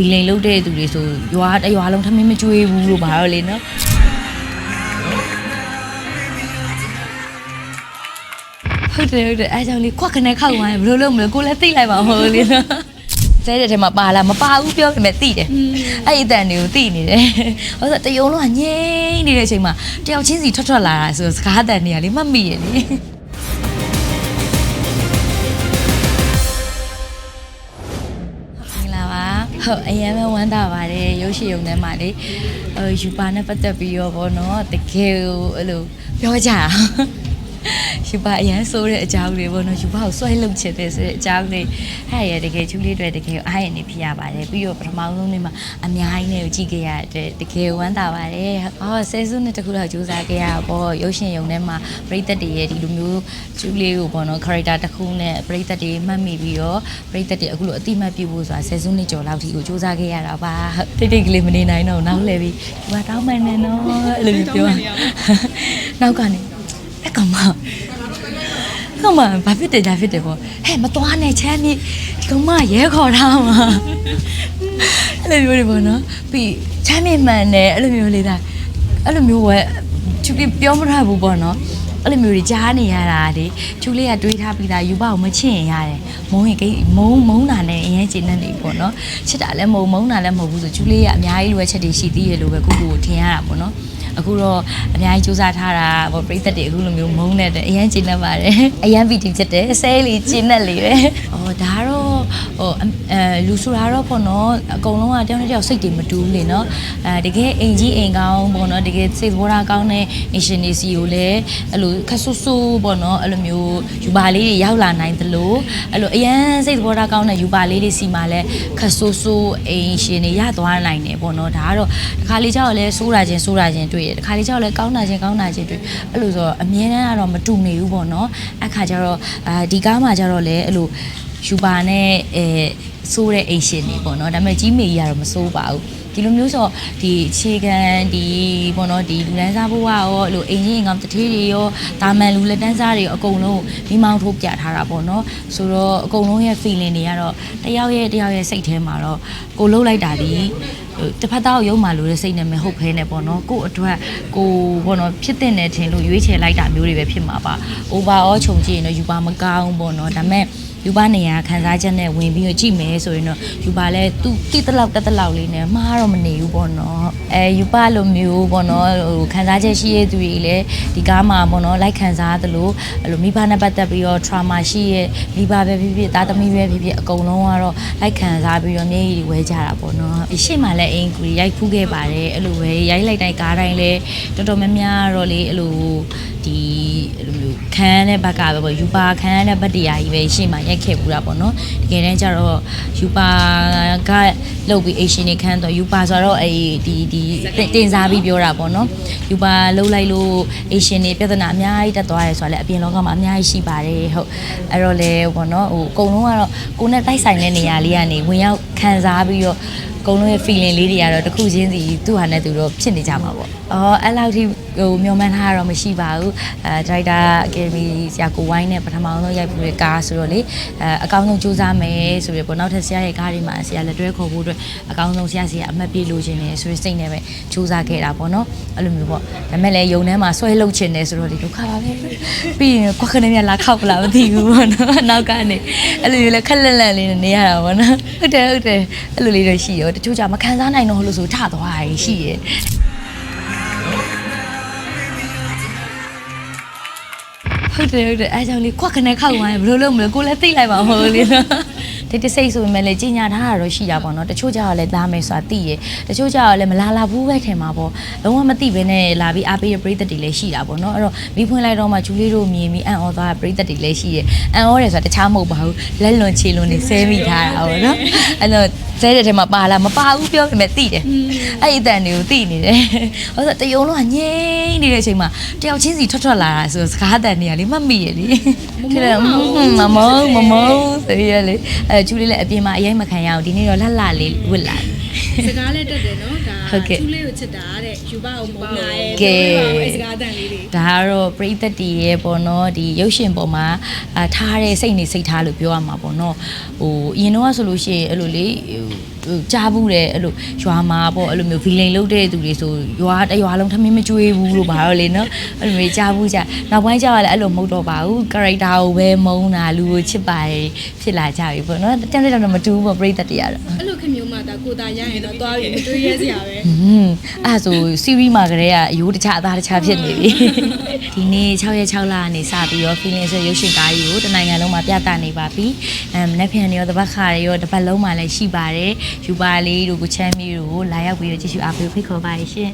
ဗီလိန်လုတ်တဲ့သူတွေဆိုရွာတစ်ရွာလုံးထမင်းမကျွေးဘူးလို့ဘာလို့လဲနော်ဟုတ်တယ်ဟုတ်တယ်အဲကြောင့်လေခွက်ခနဲ့ခောက်သွားရင်ဘယ်လိုလုပ်မလဲကိုလည်းသိလိုက်ပါမဟုတ်လေနော်ကျဲတဲ့ထဲမှာပါလားမပါဘူးပြောပေမဲ့သိတယ်အဲ့ဒီအတန်တွေကိုသိနေတယ်ဟုတ်ဆိုတယုံလုံးကငြိမ့်နေတဲ့အချိန်မှာတယောက်ချင်းစီထွက်ထွက်လာတာဆိုစကားအတန်တွေကလေမှတ်မိရလေ ဟုတ်အရင်ပဲဝမ်းသာပါတယ်ရုပ်ရှင်ရုံထဲမှာလေဟိုယူပါနဲ့ပတ်သက်ပြီးတော့ဗောနော်တကယ်ကိုအဲ့လိုပြောကြတာ ယူပါအရင်ဆိုးတဲ့အကြောင်းတွေဗောနော်ယူပါကိုဆွဲလုပ်ချင်တယ်ဆိုတဲ့အကြောင်းတွေအဲ့ရတကယ်ချူလေးတွေတကယ်အားရနေဖြစ်ရပါတယ်ပြီးတော့ပထမဆုံးနေ့မှာအများကြီးနဲ့ကိုကြည့်ခဲ့ရတဲ့တကယ်ဝမ်းသာပါတယ်ဟောဆဲစုနှစ်တခုတော့စူးစမ်းခဲ့ရဗောရုပ်ရှင်ရုံထဲမှာပရိသတ်တွေရဲ့ဒီလိုမျိုးချူလေးကိုဗောနော် character တစ်ခုနဲ့ပရိသတ်တွေမှတ်မိပြီးတော့ပရိသတ်တွေအခုလိုအတိမတ်ပြုဖို့ဆိုတာဆယ်စုနှစ်ကျော်လောက်ထိကိုစူးစမ်းခဲ့ရတာပါတိတ်တိတ်ကလေးမနေနိုင်တော့ဘူးနောက်လဲပြီးဒီမှာတောင်းမှန်နေနော်အဲ့လိုမျိုးပြောနောက်ကနေအကောင်မ ကောင်မဘာဖြစ်တယ်ဒါဖြစ်တယ်ပေါ့ဟဲ့မသွားနဲ့ချမ်းမြေဒီကောင်မရဲခေါ်ထားမှာအဲ့လိုမျိုးတွေပေါ့နော်ပြီးချမ်းမြေမှန်တယ်အဲ့လိုမျိုးလေးဒါအဲ့လိုမျိုးဝဲသူကပြောမရဘူးပေါ့နော်အဲ့လိုမျိုးတွေကြားနေရတာလေချူလေးကတွေးထားပြီးသားယူပါကိုမချစ်ရင်ရတယ်မုံရင်ကိမုံမုံတာနဲ့အရင်ကျင်းနေနေပေါ့နော်ချစ်တာလည်းမဟုတ်မုံတာလည်းမဟုတ်ဘူးဆိုချူလေးကအများကြီးလိုပဲချက်တွေရှိသေးရလို့ပဲကိုကိုကိုထင်ရတာပေါ့နော် အခုတော့အများကြီးစူးစမ်းထားတာဗောပြိသက်တွေအခုလိုမျိုးမုံနေတဲ့အရင်ကျင်းနေပါတယ်အရင်ဗီဒီချက်တယ်ဆဲလေးကျင်းနေလေပဲအော်ဒါတော့ ဟိုအဲလူဆိုတာတော့ပေါ့နော်အကုန်လုံးကတယောက်နဲ့တယောက်စိတ်တွေမတူဘူးလေနော်အဲတကယ်အိမ်ကြီးအိမ်ကောင်းပေါ့နော်တကယ်စိတ်ဘောထားကောင်းတဲ့အင်ရှင်နေစီကိုလည်းအဲ့လိုခက်ဆူဆူပေါ့နော်အဲ့လိုမျိုးယူပါလေးတွေရောက်လာနိုင်သလိုအဲ့လိုအရန်စိတ်ဘောထားကောင်းတဲ့ယူပါလေးတွေစီမှာလည်းခက်ဆူဆူအိမ်ရှင်တွေရသွားနိုင်တယ်ပေါ့နော်ဒါကတော့တစ်ခါလေကြောက်လည်းစိုးတာချင်းစိုးတာချင်းတွေ့တယ်တစ်ခါလေကြောက်လည်းကောင်းတာချင်းကောင်းတာချင်းတွေ့အဲ့လိုဆိုတော့အမြဲတမ်းကတော့မတူနေဘူးပေါ့နော်အခါကျတော့အာဒီကားမှာကျတော့လည်းအဲ့လို ယူပါနဲ့အဲစိုးတဲ့အိမ်ရှင်တွေပေါ့နော်ဒါပေမဲ့ကြီးမေကြီးကတော့မစိုးပါဘူးဒီလိုမျိုးဆိုဒီအခြေခံဒီပေါ့နော်ဒီလူတန်းစားဘဝရောအဲ့လိုအင်ကြီးအင်ကောင်တထေးတွေရောတာမန်လူလက်တန်းစားတွေရောအကုန်လုံးမိမောင်းထိုးပြထားတာပေါ့နော်ဆိုတော့အကုန်လုံးရဲ့ feeling တွေကတော့တယောက်ရဲ့တယောက်ရဲ့စိတ်ထဲမှာတော့ကိုလှုပ်လိုက်တာဒီဟိုတစ်ဖက်သားကိုရုံမှလို့တဲ့စိတ်နဲ့မဟုတ်ဖဲနဲ့ပေါ့နော်ကို့အတွက်ကိုပေါ့နော်ဖြစ်တဲ့နဲ့ထင်လို့ရွေးချယ်လိုက်တာမျိုးတွေပဲဖြစ်မှာပါ overall ခြုံကြည့်ရင်တော့ယူပါမကောင်းပေါ့နော်ဒါပေမဲ့ ယူပါနေရခံစားချက်နဲ့ဝင်ပြီးတော့ကြည့်မယ်ဆိုရင်တော့ယူပါလဲသူတိတလောက်တက်တလောက်လေးနဲ့မှားတော့မနေဘူးပေါ့နော်အဲယူပါလိုမျိုးပေါ့နော်ဟိုခံစားချက်ရှိရဲ့သူတွေလည်းဒီကားမှာပေါ့နော်လိုက်ခံစားသလိုအဲ့လိုမိဘနဲ့ပတ်သက်ပြီးတော့ trauma ရှိရဲ့မိဘပဲဖြစ်ဖြစ်သားသမီးပဲဖြစ်ဖြစ်အကုန်လုံးကတော့လိုက်ခံစားပြီးတော့မျက်ရည်တွေဝဲကြတာပေါ့နော်ရှေ့မှာလည်းအင်ကူရိုက်ဖူးခဲ့ပါတယ်အဲ့လိုပဲရိုက်လိုက်တိုင်းကားတိုင်းလည်းတော်တော်များများတော့လေအဲ့လို ဒီအဲ့လိုမျိုးခန်းတဲ့ဘက်ကပဲပေါ့ယူပါခန်းတဲ့ဘက်တရားကြီးပဲရှေ့မှာရိုက်ခဲ့ဘူးတာပေါ့နော်တကယ်တမ်းကျတော့ယူပါကလုတ်ပြီးအေရှင်နေခန်းတော့ယူပါဆိုတော့အဲ့ဒီဒီတင်စားပြီးပြောတာပေါ့နော်ယူပါလှုပ်လိုက်လို့အေရှင်နေပြဿနာအများကြီးတက်သွားရဲဆိုတော့လည်းအပြင်လောကမှာအများကြီးရှိပါတယ်ဟုတ်အဲ့တော့လေပေါ့နော်ဟိုအကုန်လုံးကတော့ကိုယ်နဲ့တိုက်ဆိုင်တဲ့နေရာလေးကနေဝင်ရောက်ခံစားပြီးတော့ အကုန်လုံးရဲ့ feeling လေးတွေကတော့တစ်ခုချင်းစီသူ့ဟာနဲ့သူတော့ဖြစ်နေကြမှာပေါ့။အော်အဲ့လောက်ထိဟိုမျောမှန်းထားတာတော့မရှိပါဘူး။အဲဒါရိုက်တာအကယ်ဒမီဆရာကိုဝိုင်းနဲ့ပထမဆုံးရိုက်ပြီးတဲ့ကားဆိုတော့လေအဲအကောင်းဆုံးစူးစမ်းမယ်ဆိုပြီးပေါ့နောက်ထပ်ဆရာရဲ့ကားတွေမှာဆရာလက်တွဲခေါ်ဖို့အတွက်အကောင်းဆုံးဆရာစီကအမှတ်ပြလို့ခြင်းတယ်ဆိုပြီးစိတ်နဲ့ပဲစူးစမ်းခဲ့တာပေါ့နော်။အဲ့လိုမျိုးပေါ့။ဒါပေမဲ့လည်းယုံထဲမှာဆွဲလှုပ်ခြင်းတယ်ဆိုတော့ဒီဒုက္ခပါပဲ။ပြီးရင်ကွက်ခနဲ့မြလာခောက်ပလာမသိဘူးပေါ့နော်။နောက်ကနေအဲ့လိုမျိုးလည်းခက်လက်လက်လေးနဲ့နေရတာပေါ့နော်။ဟုတ်တယ်ဟုတ်တယ်အဲ့လိုလေးတော့ရှိရောတချို့ကြမခံစားနိုင်တော့လို့ဆိုထသွားရရှိရဟုတ်တယ်ဟုတ်တယ်အဲကြောင့်လေခွက်ခနဲ့ခောက်သွားရင်ဘယ်လိုလုပ်မလဲကိုလည်းသိလိုက်ပါမဟုတ်လေနော်တိတ်တဆိတ်ဆိုပေမဲ့လည်းကြီးညာထားတာတော့ရှိတာပေါ့နော်တချို့ကြတော့လည်းသားမယ်ဆိုတာသိရတချို့ကြတော့လည်းမလာလာဘူးပဲထင်မှာပေါ့လုံးဝမသိဘဲနဲ့လာပြီးအားပေးတဲ့ပရိသတ်တွေလည်းရှိတာပေါ့နော်အဲ့တော့မိဖွင့်လိုက်တော့မှဂျူလေးတို့မြင်ပြီးအံ့ဩသွားတဲ့ပရိသတ်တွေလည်းရှိရအံ့ဩတယ်ဆိုတာတခြားမဟုတ်ပါဘူးလက်လွန်ခြေလွန်နေဆဲမိထားတာပေါ့နော်အဲ့တော့ဇဲတဲ့ထဲမှာပါလားမပါဘူးပြောပေမဲ့သိတယ်အဲ့ဒီအတန်တွေကိုသိနေတယ်ဟုတ်ဆိုတယုံလုံးကငြိမ့်နေတဲ့အချိန်မှာတယောက်ချင်းစီထွက်ထွက်လာတာဆိုစကားအတန်တွေကလေမှတ်မိရလေဖြစ်တယ်မမုံမမုံဆိုရလေအဲကျူလေးလည်းအပြင်မှာအရင်မခံရအောင်ဒီနေ့တော့လှလှလေးဝစ်လာတယ် စကားလည်းတက်တယ်နော်ဒါဟုတ်ကဲ့သူလေးကိုချစ်တာတဲ့ယူပါအောင်မုန်းလာရဲ့ကဲပြောပြပါဦးအဲ့စကားအတန်လေးတွေဒါကတော့ပရိသတ်တည်ရဲ့ပေါ့နော်ဒီရုပ်ရှင်ပေါ်မှာအာထားတဲ့စိတ်နေစိတ်ထားလို့ပြောရမှာပေါ့နော်ဟိုအရင်တော့ဆိုလို့ရှိရင်အဲ့လိုလေဟိုဟိုကြားဘူးတယ်အဲ့လိုရွာမှာပေါ့အဲ့လိုမျိုးဗီလိန်လုပ်တဲ့သူတွေဆိုရွာတစ်ရွာလုံးထမင်းမကျွေးဘူးလို့ပါတော့လေနော်အဲ့လိုမျိုးကြားဘူးကြနောက်ပိုင်းကျတော့လည်းအဲ့လိုမဟုတ်တော့ပါဘူး character ကိုပဲမုန်းတာလူကိုချစ်ပါတယ်ဖြစ်လာကြပြီပေါ့နော်တန်းတက်တော့မတူဘူးပေါ့ပရိသတ်တည်ရတော့အဲ့လိုခင်မျိုးမှ ဒါကိုသားရရင်တော့သွားပြီးမတွေးရစရာပဲอืมအဲ့ဒါဆို series မှာကလေးကအယိုးတခြားအသားတခြားဖြစ်နေပြီဒီနေ့6ရက်6လကနေစပြီးတော့ feeling ဆိုရုပ်ရှင်ကားကြီးကိုတနိုင်ငံလုံးမှာပြသနေပါပြီအဲမနေ့ပြန်နေရောတပတ်ခါရောတပတ်လုံးမှာလည်းရှိပါတယ်ယူပါလေးတို့ကိုချမ်းမီတို့ကိုလာရောက်ပြီးတော့ကြည့်ရှုအားပေးဖိတ်ခေါ်ပါရရှင်